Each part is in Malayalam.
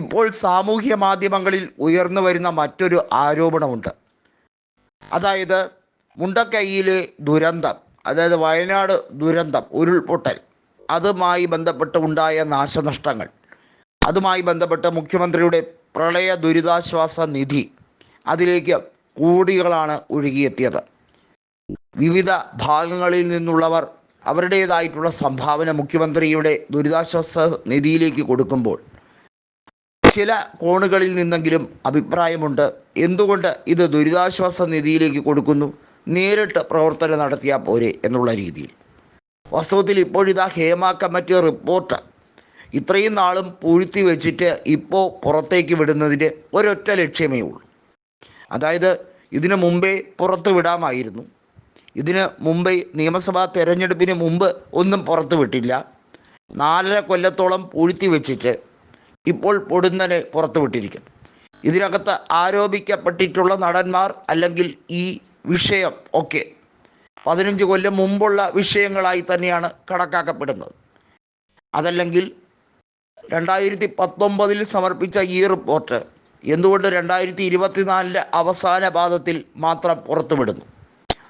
ഇപ്പോൾ സാമൂഹ്യ മാധ്യമങ്ങളിൽ ഉയർന്നു വരുന്ന മറ്റൊരു ആരോപണമുണ്ട്. അതായത് മുണ്ടക്കൈയിലെ ദുരന്തം അതായത് വയനാട് ദുരന്തം ഉരുൾപൊട്ടൽ അതുമായി ബന്ധപ്പെട്ട് ഉണ്ടായ നാശനഷ്ടങ്ങൾ അതുമായി ബന്ധപ്പെട്ട് മുഖ്യമന്ത്രിയുടെ പ്രളയ ദുരിതാശ്വാസ നിധി അതിലേക്ക് കോടികളാണ് ഒഴുകിയെത്തിയത്. വിവിധ ഭാഗങ്ങളിൽ നിന്നുള്ളവർ അവരുടേതായിട്ടുള്ള സംഭാവന മുഖ്യമന്ത്രിയുടെ ദുരിതാശ്വാസ നിധിയിലേക്ക് കൊടുക്കുമ്പോൾ ചില കോണുകളിൽ നിന്നെങ്കിലും അഭിപ്രായമുണ്ട്. എന്തുകൊണ്ട് ഇത് ദുരിതാശ്വാസ നിധിയിലേക്ക് കൊടുക്കുന്നു? നേരിട്ട് പ്രവർത്തനം നടത്തിയാൽ പോരെ എന്നുള്ള രീതിയിൽ. വാസ്തവത്തിൽ ഇപ്പോഴിതാ ഹേമ കമ്മിറ്റി റിപ്പോർട്ട് ഇത്രയും നാളും പൂഴ്ത്തി വെച്ചിട്ട് ഇപ്പോൾ പുറത്തേക്ക് വിടുന്നതിന്റെ ഒരൊറ്റ ലക്ഷ്യമേ ഉള്ളൂ. അതായത് ഇതിനു മുമ്പേ പുറത്ത് വിടാമായിരുന്നു. ഇതിന് മുമ്പേ നിയമസഭാ തെരഞ്ഞെടുപ്പിന് മുമ്പ് ഒന്നും പുറത്ത് വിട്ടില്ല. നാലര കൊല്ലത്തോളം പൂഴ്ത്തി വെച്ചിട്ട് ഇപ്പോൾ പൊടുന്നനെ പുറത്തുവിട്ടിരിക്കുന്നു ഇതിനകത്ത് ആരോപിക്കപ്പെട്ടിട്ടുള്ള നടന്മാർ അല്ലെങ്കിൽ ഈ വിഷയം ഒക്കെ പതിനഞ്ച് കൊല്ലം മുമ്പുള്ള വിഷയങ്ങളായി തന്നെയാണ് കണക്കാക്കപ്പെടുന്നത്. അതല്ലെങ്കിൽ രണ്ടായിരത്തി പത്തൊമ്പതിൽ സമർപ്പിച്ച ഈ റിപ്പോർട്ട് എന്തുകൊണ്ട് രണ്ടായിരത്തി ഇരുപത്തിനാലിന്റെ അവസാന പാദത്തിൽ മാത്രം പുറത്തുവിടുന്നു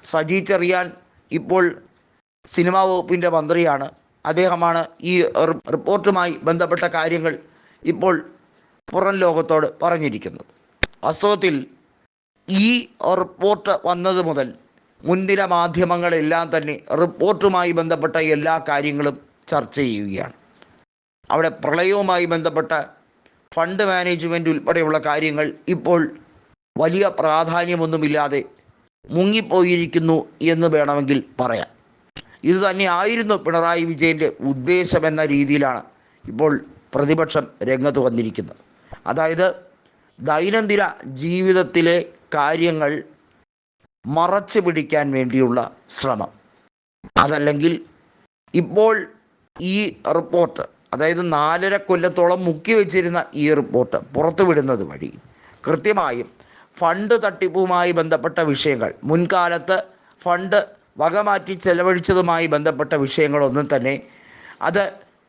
സജി ചെറിയാൻ ഇപ്പോൾ സിനിമാ വകുപ്പിന്റെ മന്ത്രിയാണ്. അദ്ദേഹമാണ് ഈ റിപ്പോർട്ടുമായി ബന്ധപ്പെട്ട കാര്യങ്ങൾ ഇപ്പോൾ പുറം ലോകത്തോട് പറഞ്ഞിരിക്കുന്നത് വാസ്തവത്തിൽ ഈ റിപ്പോർട്ട് വന്നത് മുതൽ മുൻനിര മാധ്യമങ്ങളെല്ലാം തന്നെ റിപ്പോർട്ടുമായി ബന്ധപ്പെട്ട എല്ലാ കാര്യങ്ങളും ചർച്ച ചെയ്യുകയാണ്. അവിടെ പ്രളയവുമായി ബന്ധപ്പെട്ട ഫണ്ട് മാനേജ്മെന്റ് ഉൾപ്പെടെയുള്ള കാര്യങ്ങൾ ഇപ്പോൾ വലിയ പ്രാധാന്യമൊന്നുമില്ലാതെ മുങ്ങിപ്പോയിരിക്കുന്നു എന്ന് വേണമെങ്കിൽ പറയാം. ഇത് തന്നെ ആയിരുന്നു പിണറായി വിജയന്റെ ഉദ്ദേശമെന്ന രീതിയിലാണ് ഇപ്പോൾ പ്രതിപക്ഷം രംഗത്ത് വന്നിരിക്കുന്നത് അതായത് ദൈനംദിന ജീവിതത്തിലെ കാര്യങ്ങൾ മറച്ചു പിടിക്കാൻ വേണ്ടിയുള്ള ശ്രമം. അതല്ലെങ്കിൽ ഇപ്പോൾ ഈ റിപ്പോർട്ട് അതായത് നാലര കൊല്ലത്തോളം മുക്കി വെച്ചിരുന്ന ഈ റിപ്പോർട്ട് പുറത്തുവിടുന്നത് വഴി കൃത്യമായും ഫണ്ട് തട്ടിപ്പുമായി ബന്ധപ്പെട്ട വിഷയങ്ങൾ മുൻകാലത്ത് ഫണ്ട് വകമാറ്റി ചെലവഴിച്ചതുമായി ബന്ധപ്പെട്ട വിഷയങ്ങളൊന്നും തന്നെ അത്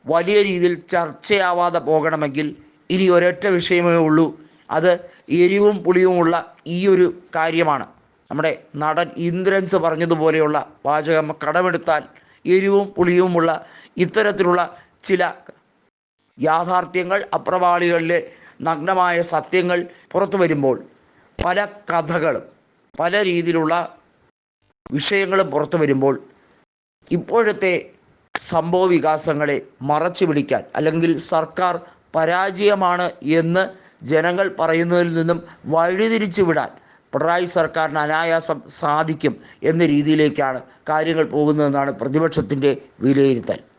വലിയ രീതിയിൽ ചർച്ചയാവാതെ പോകണമെങ്കിൽ ഇനി ഒരൊറ്റ വിഷയമേ ഉള്ളൂ. അത് എരിവും പുളിയുമുള്ള ഈ ഒരു കാര്യമാണ്. നമ്മുടെ നടൻ ഇന്ദ്രൻസ് പറഞ്ഞതുപോലെയുള്ള വാചകം കടമെടുത്താൽ എരിവും പുളിയുമുള്ള ഇത്തരത്തിലുള്ള ചില യാഥാർത്ഥ്യങ്ങൾ അപ്രവാളികളിലെ നഗ്നമായ സത്യങ്ങൾ പുറത്തു വരുമ്പോൾ പല കഥകളും പല രീതിയിലുള്ള വിഷയങ്ങളും പുറത്തു വരുമ്പോൾ ഇപ്പോഴത്തെ സംഭവ വികാസങ്ങളെ മറച്ചു പിടിക്കാൻ അല്ലെങ്കിൽ സർക്കാർ പരാജയമാണ് എന്ന് ജനങ്ങൾ പറയുന്നതിൽ നിന്നും വഴിതിരിച്ചു വിടാൻ പിണറായി സർക്കാരിന് അനായാസം സാധിക്കും എന്ന രീതിയിലേക്കാണ് കാര്യങ്ങൾ പോകുന്നതെന്നാണ് പ്രതിപക്ഷത്തിന്റെ വിലയിരുത്തൽ.